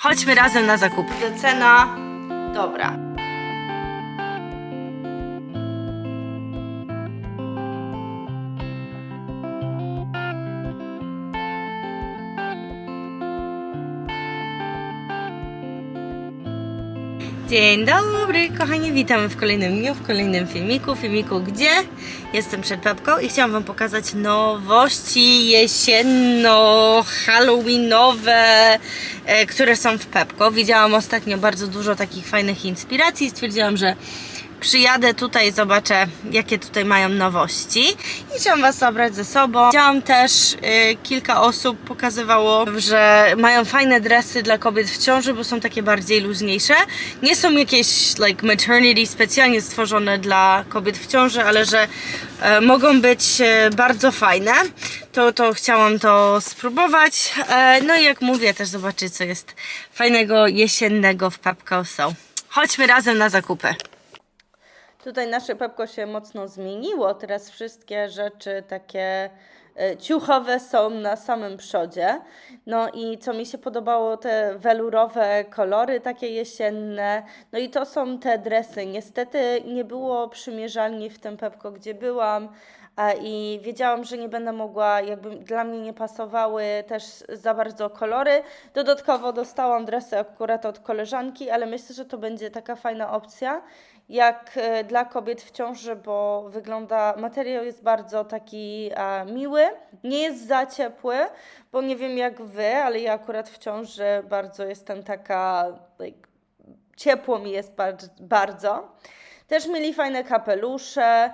Chodźmy razem na zakupy. Cena dobra. Dzień dobry, kochani, witamy w kolejnym dniu, w kolejnym filmiku. Filmiku gdzie? Jestem przed Pepką i chciałam Wam pokazać nowości jesienno-halloweenowe, które są w Pepko. Widziałam ostatnio bardzo dużo takich fajnych inspiracji i stwierdziłam, że przyjadę tutaj, zobaczę jakie tutaj mają nowości i chciałam Was zabrać ze sobą. Widziałam też y, kilka osób pokazywało, że mają fajne dresy dla kobiet w ciąży, bo są takie bardziej luźniejsze. Nie są jakieś like maternity specjalnie stworzone dla kobiet w ciąży, ale że e, mogą być e, bardzo fajne. To, to chciałam to spróbować. E, no i jak mówię, też zobaczyć co jest fajnego jesiennego w Pepco So. Chodźmy razem na zakupy. Tutaj nasze Pepko się mocno zmieniło. Teraz wszystkie rzeczy takie e, ciuchowe są na samym przodzie. No i co mi się podobało, te welurowe kolory takie jesienne. No i to są te dresy. Niestety nie było przymierzalni w tym Pepko, gdzie byłam. I wiedziałam, że nie będę mogła, jakby dla mnie nie pasowały też za bardzo kolory. Dodatkowo dostałam dresy akurat od koleżanki, ale myślę, że to będzie taka fajna opcja jak e, dla kobiet w ciąży, bo wygląda, materiał jest bardzo taki miły, nie jest za ciepły, bo nie wiem jak wy, ale ja akurat w ciąży bardzo jestem taka, like, ciepło mi jest bardzo. Też mieli fajne kapelusze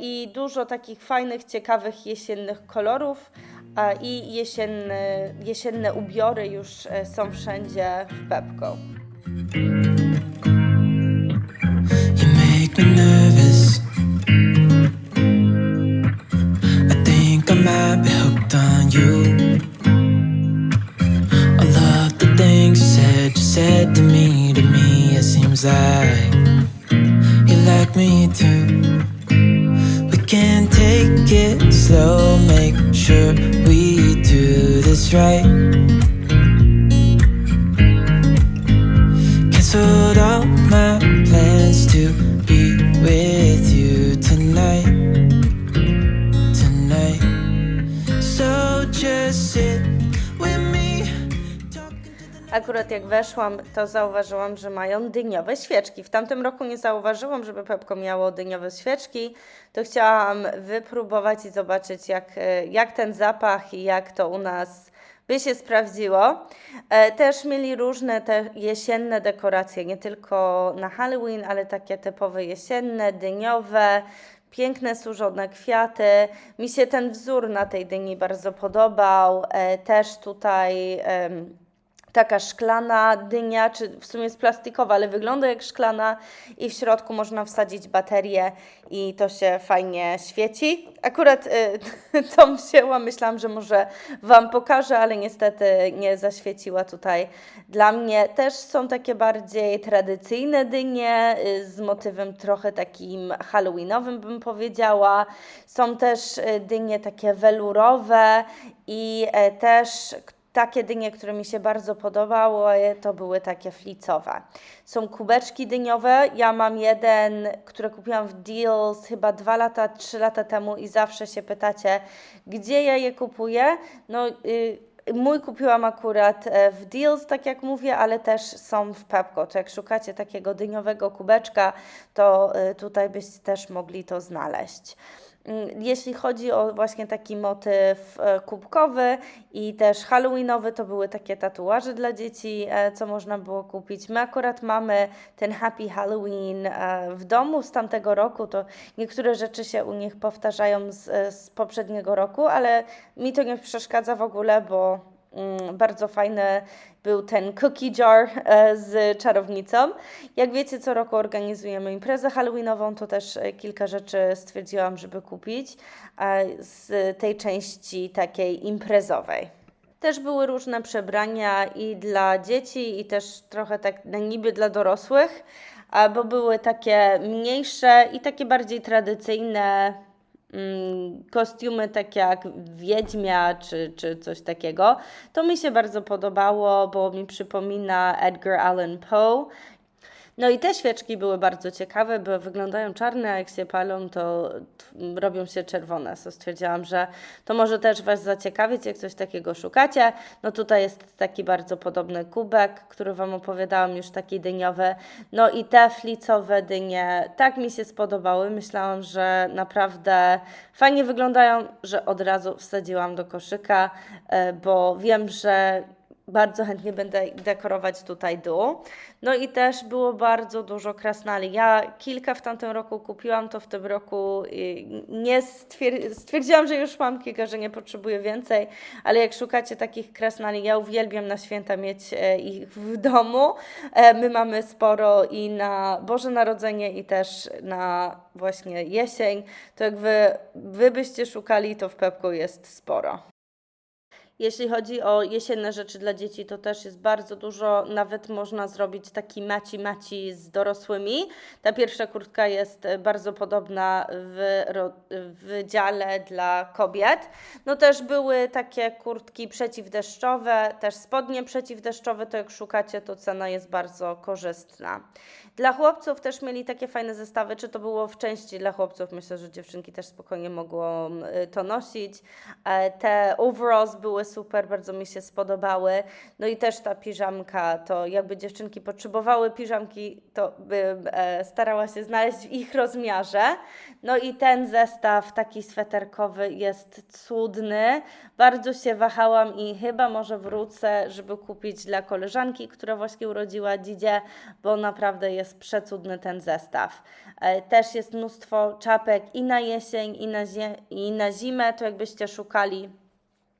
i dużo takich fajnych, ciekawych jesiennych kolorów a, i jesienne, jesienne ubiory już e, są wszędzie w you said to me, to me, it seems like. You like me too. Slow, make sure we do this right. Akurat jak weszłam, to zauważyłam, że mają dyniowe świeczki. W tamtym roku nie zauważyłam, żeby Pepko miało dyniowe świeczki. To chciałam wypróbować i zobaczyć, jak, e, jak ten zapach i jak to u nas by się sprawdziło. E, Też mieli różne te jesienne dekoracje, nie tylko na Halloween, ale takie typowe jesienne, dyniowe. Piękne służone kwiaty. Mi się ten wzór na tej dyni bardzo podobał. E, Też tutaj taka szklana dynia, czy w sumie jest plastikowa, ale wygląda jak szklana i w środku można wsadzić baterię i to się fajnie świeci. Akurat y, tą wzięłam, myślałam, że może Wam pokażę, ale niestety nie zaświeciła tutaj dla mnie. Też są takie bardziej tradycyjne dynie y, z motywem trochę takim halloweenowym bym powiedziała. Są też y, dynie takie welurowe i e, też takie dynie, które mi się bardzo podobały, to były takie flicowe. Są kubeczki dyniowe. Ja mam jeden, który kupiłam w Deals chyba dwa lata, trzy lata temu i zawsze się pytacie, gdzie ja je kupuję. No, y, mój kupiłam akurat e, w Deals, tak jak mówię, ale też są w Pepco. To jak szukacie takiego dyniowego kubeczka, to y, tutaj byście też mogli to znaleźć. Mm, Jeśli chodzi o właśnie taki motyw e, kubkowy i też halloweenowy, to były takie tatuaże dla dzieci, e, co można było kupić. My akurat mamy ten Happy Halloween e, w domu z tamtego roku, to niektóre rzeczy się u nich powtarzają z, z poprzedniego roku, ale mi to nie przeszkadza w ogóle, bo bardzo fajny był ten cookie jar e, z czarownicą. Jak wiecie, co roku organizujemy imprezę halloweenową, to też e, kilka rzeczy stwierdziłam, żeby kupić e, z tej części takiej imprezowej. Też były różne przebrania i dla dzieci, i też trochę tak na niby dla dorosłych, bo były takie mniejsze i takie bardziej tradycyjne mm, kostiumy takie jak Wiedźmia czy, czy coś takiego. To mi się bardzo podobało, bo mi przypomina Edgar Allan Poe. No i te świeczki były bardzo ciekawe, bo wyglądają czarne, a jak się palą, to robią się czerwone. So stwierdziłam, że to może też Was zaciekawić, jak coś takiego szukacie. No tutaj jest taki bardzo podobny kubek, który Wam opowiadałam, już taki dyniowy. No i te flicowe dynie tak mi się spodobały. Myślałam, że naprawdę fajnie wyglądają, że od razu wsadziłam do koszyka, e, bo wiem, że bardzo chętnie będę dekorować tutaj dół. No i też było bardzo dużo krasnali. Ja kilka w tamtym roku kupiłam, to w tym roku y, nie stwier- stwierdziłam, że już mam kilka, że nie potrzebuję więcej, ale jak szukacie takich krasnali, ja uwielbiam na święta mieć e, ich w domu. E, My mamy sporo i na Boże Narodzenie i też na właśnie jesień. To jak wy, wy byście szukali, to w Pepku jest sporo. Jeśli chodzi o jesienne rzeczy dla dzieci, to też jest bardzo dużo. Nawet można zrobić taki maci-maci z dorosłymi. Ta pierwsza kurtka jest e, bardzo podobna w, w dziale dla kobiet. No też były takie kurtki przeciwdeszczowe, też spodnie przeciwdeszczowe. To jak szukacie, to cena jest bardzo korzystna. Dla chłopców też mieli takie fajne zestawy, czy to było w części dla chłopców, myślę, że dziewczynki też spokojnie mogą y, to nosić. E, Te overalls były super, bardzo mi się spodobały. No i też ta piżamka, to jakby dziewczynki potrzebowały piżamki, to bym e, starała się znaleźć w ich rozmiarze. No i ten zestaw taki sweterkowy jest cudny. Bardzo się wahałam i chyba może wrócę, żeby kupić dla koleżanki, która właśnie urodziła dzidzie, bo naprawdę jest przecudny ten zestaw. E, Też jest mnóstwo czapek i na jesień, i na, i na zimę, to jakbyście szukali.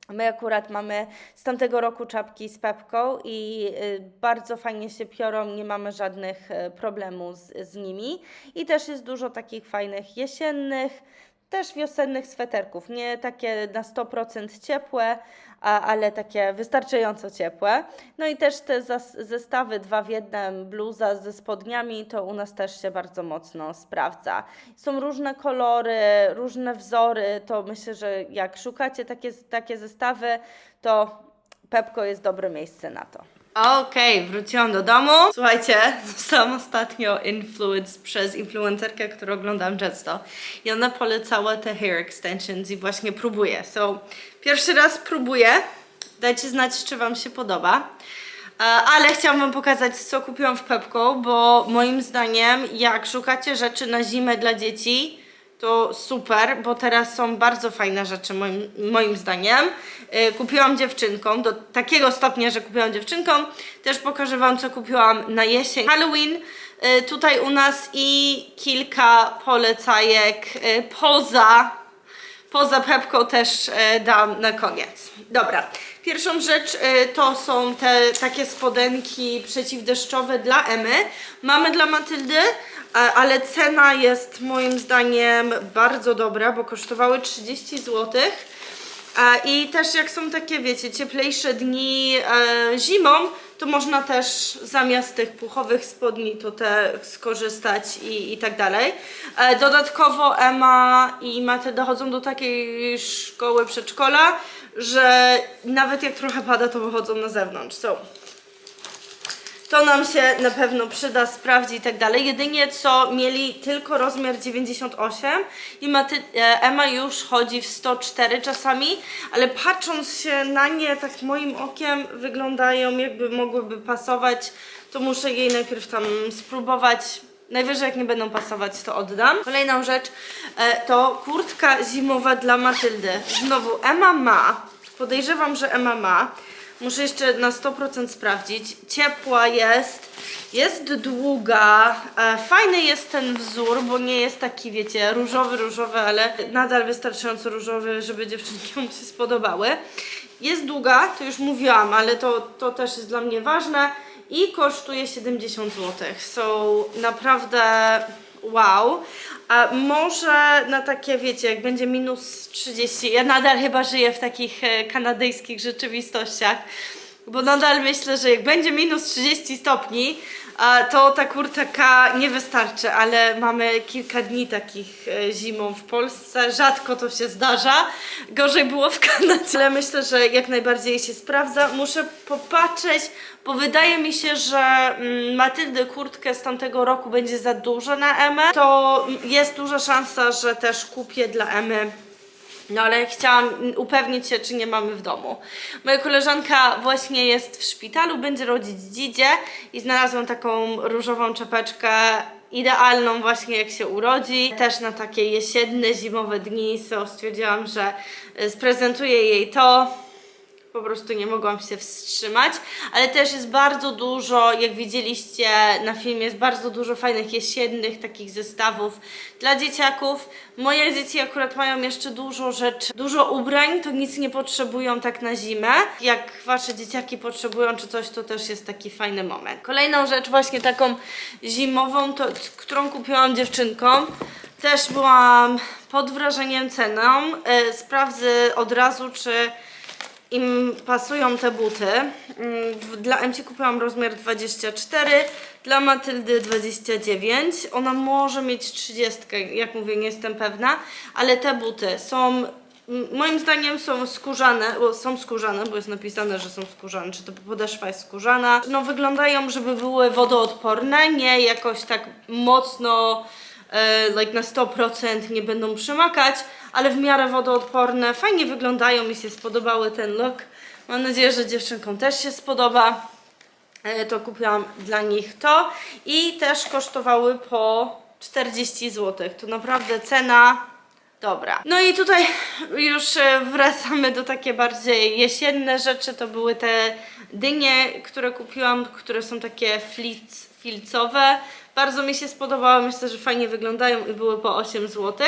My akurat mamy z tamtego roku czapki z Pepką i y, bardzo fajnie się piorą, nie mamy żadnych y, problemów z, z nimi. I też jest dużo takich fajnych jesiennych, też wiosennych sweterków. Nie takie na 100% ciepłe, a, ale takie wystarczająco ciepłe. No i też te zestawy dwa w jednym, bluza ze spodniami, to u nas też się bardzo mocno sprawdza. Są różne kolory, różne wzory, to myślę, że jak szukacie takie, takie zestawy, to Pepko jest dobre miejsce na to. Okej, wróciłam do domu. Słuchajcie, zostałam ostatnio influenced przez influencerkę, którą oglądam często. I ona polecała te hair extensions i właśnie próbuję. So, pierwszy raz próbuję. Dajcie znać, czy Wam się podoba. E, Ale chciałam Wam pokazać, co kupiłam w Pepko, bo moim zdaniem, jak szukacie rzeczy na zimę dla dzieci, to super, bo teraz są bardzo fajne rzeczy moim, moim zdaniem. Yy, kupiłam dziewczynkom, do takiego stopnia, że kupiłam dziewczynkom. Też pokażę Wam, co kupiłam na jesień. Halloween yy, tutaj u nas i kilka polecajek yy, poza poza Pepką też dam na koniec. Dobra, pierwszą rzecz to są te takie spodenki przeciwdeszczowe dla Emy. Mamy dla Matyldy, ale cena jest moim zdaniem bardzo dobra, bo kosztowały 30 zł. A, I też jak są takie, wiecie, cieplejsze dni e, zimą, to można też zamiast tych puchowych spodni to te skorzystać i, i tak dalej. E, dodatkowo Emma i Matylda chodzą do takiej szkoły przedszkola, że nawet jak trochę pada, to wychodzą na zewnątrz. So, to nam się na pewno przyda, sprawdzi i tak dalej. Jedynie co mieli tylko rozmiar 98 i Maty, e, Emma już chodzi w 104 czasami, ale patrząc się na nie tak moim okiem wyglądają jakby mogłyby pasować, to muszę jej najpierw tam spróbować. Najwyżej jak nie będą pasować to oddam. Kolejną rzecz e, to kurtka zimowa dla Matyldy. Znowu Emma ma, podejrzewam, że Emma ma. Muszę jeszcze na 100% sprawdzić. Ciepła jest, jest długa. E, fajny jest ten wzór, bo nie jest taki, wiecie, różowy, różowy, ale nadal wystarczająco różowy, żeby dziewczynkom się spodobały. Jest długa, to już mówiłam, ale to, to też jest dla mnie ważne i kosztuje 70 zł. So naprawdę wow. A może na takie, wiecie, jak będzie minus 30, ja nadal chyba żyję w takich e, kanadyjskich rzeczywistościach, bo nadal myślę, że jak będzie minus 30 stopni, to ta kurtaka nie wystarczy, ale mamy kilka dni takich e, zimą w Polsce, rzadko to się zdarza. Gorzej było w Kanadzie, ale myślę, że jak najbardziej się sprawdza. Muszę popatrzeć, bo wydaje mi się, że mm, Matyldy kurtkę z tamtego roku będzie za duża na Emę. To jest duża szansa, że też kupię dla Emy no ale chciałam upewnić się, czy nie mamy w domu. Moja koleżanka właśnie jest w szpitalu, będzie rodzić dzidzie i znalazłam taką różową czapeczkę idealną właśnie jak się urodzi. Też na takie jesienne, zimowe dni, so stwierdziłam, że y, sprezentuję jej to po prostu nie mogłam się wstrzymać, ale też jest bardzo dużo, jak widzieliście na filmie, jest bardzo dużo fajnych jesiennych takich zestawów dla dzieciaków. Moje dzieci akurat mają jeszcze dużo rzeczy, dużo ubrań, to nic nie potrzebują tak na zimę. Jak wasze dzieciaki potrzebują czy coś, to też jest taki fajny moment. Kolejną rzecz właśnie taką zimową, to, którą kupiłam dziewczynkom, też byłam pod wrażeniem ceną. E, Sprawdzę od razu, czy im pasują te buty. Mm, Dla Emci kupiłam rozmiar 24, dla Matyldy 29. Ona może mieć 30, jak mówię, nie jestem pewna, ale te buty są, moim zdaniem są skórzane, bo są skórzane, bo jest napisane, że są skórzane, czy to podeszwa jest skórzana. No wyglądają, żeby były wodoodporne, nie jakoś tak mocno e, like na 100% nie będą przymakać, ale w miarę wodoodporne. Fajnie wyglądają, mi się spodobały ten look. Mam nadzieję, że dziewczynkom też się spodoba. E, To kupiłam dla nich to i też kosztowały po 40 zł. To naprawdę cena dobra. No i tutaj już e, wracamy do takie bardziej jesienne rzeczy. To były te dynie, które kupiłam, które są takie flic, filcowe. Bardzo mi się spodobały, myślę, że fajnie wyglądają i były po 8 zł.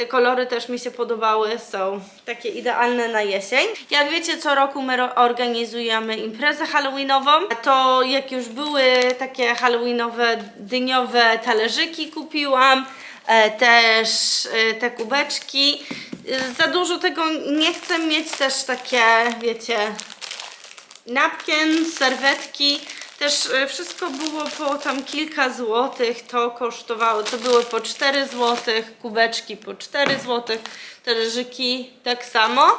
Te kolory też mi się podobały, są takie idealne na jesień. Jak wiecie, co roku my organizujemy imprezę halloweenową. To jak już były takie halloweenowe, dyniowe talerzyki kupiłam, e, też e, te kubeczki. E, Za dużo tego nie chcę mieć, też takie, wiecie, napkin, serwetki. Też e, wszystko było po tam kilka złotych, to kosztowało, to były po 4 złotych, kubeczki po 4 złotych, talerzyki tak samo.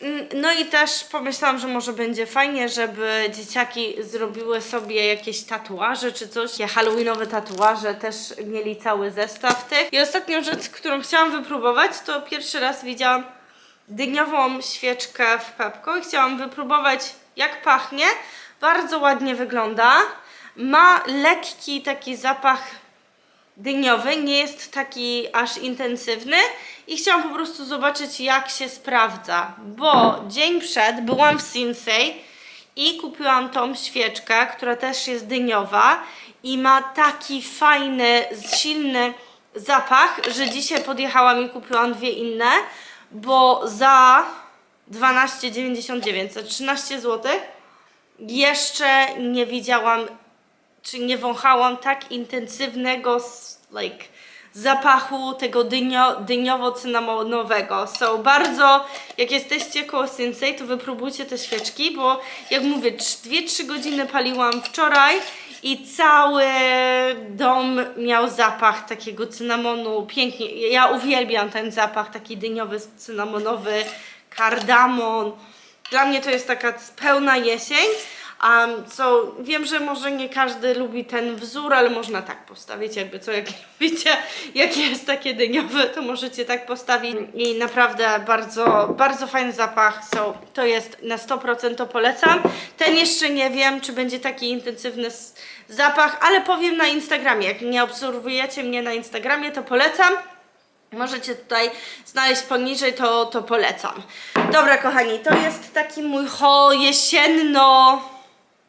Mm, No i też pomyślałam, że może będzie fajnie, żeby dzieciaki zrobiły sobie jakieś tatuaże czy coś. Halloweenowe tatuaże, też mieli cały zestaw tych. I ostatnią rzecz, którą chciałam wypróbować, to pierwszy raz widziałam dyniową świeczkę w Pepko i chciałam wypróbować jak pachnie. Bardzo ładnie wygląda. Ma lekki taki zapach dyniowy, nie jest taki aż intensywny i chciałam po prostu zobaczyć jak się sprawdza, bo dzień przed byłam w Sinsei i kupiłam tą świeczkę, która też jest dyniowa i ma taki fajny, silny zapach, że dzisiaj podjechałam i kupiłam dwie inne, bo za 12,99, za 13 zł jeszcze nie widziałam czy nie wąchałam tak intensywnego like, zapachu tego dynio, dyniowo-cynamonowego. So bardzo, jak jesteście koło Sensei, to wypróbujcie te świeczki, bo jak mówię, 2-3 godziny paliłam wczoraj i cały dom miał zapach takiego cynamonu, pięknie. Ja uwielbiam ten zapach taki dyniowy, cynamonowy, kardamon. Dla mnie to jest taka pełna jesień. Um, so, wiem, że może nie każdy lubi ten wzór, ale można tak postawić, jakby co, jak lubicie, jak jest takie dyniowe, to możecie tak postawić i naprawdę bardzo, bardzo fajny zapach, so, to jest na 100% to polecam. Ten jeszcze nie wiem, czy będzie taki intensywny zapach, ale powiem na Instagramie, jak nie obserwujecie mnie na Instagramie, to polecam. Możecie tutaj znaleźć poniżej, to, to polecam. Dobra, kochani, to jest taki mój ho jesienno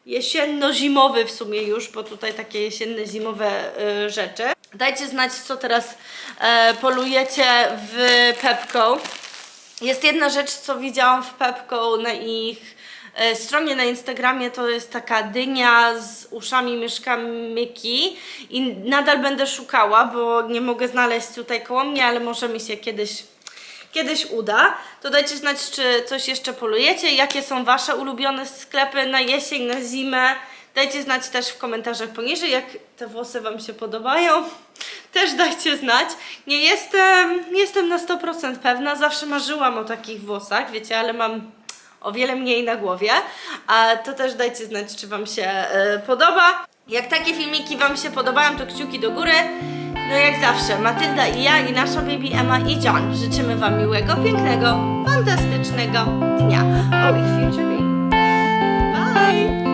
jesienno-zimowy w sumie już, bo tutaj takie jesienne, zimowe y, rzeczy. Dajcie znać, co teraz e, polujecie w Pepco. Jest jedna rzecz, co widziałam w Pepco na ich stronie na Instagramie, to jest taka dynia z uszami myszkami Miki i nadal będę szukała, bo nie mogę znaleźć tutaj koło mnie, ale może mi się kiedyś kiedyś uda, to dajcie znać, czy coś jeszcze polujecie, jakie są Wasze ulubione sklepy na jesień, na zimę. Dajcie znać też w komentarzach poniżej, jak te włosy Wam się podobają. Też dajcie znać. Nie jestem, nie jestem na 100% pewna, zawsze marzyłam o takich włosach, wiecie, ale mam o wiele mniej na głowie. A to też dajcie znać, czy Wam się e, podoba. Jak takie filmiki Wam się podobają, to kciuki do góry. No jak zawsze, Matylda i ja i nasza baby Emma i John życzymy Wam miłego, pięknego, fantastycznego dnia. Oh, i future. Bye!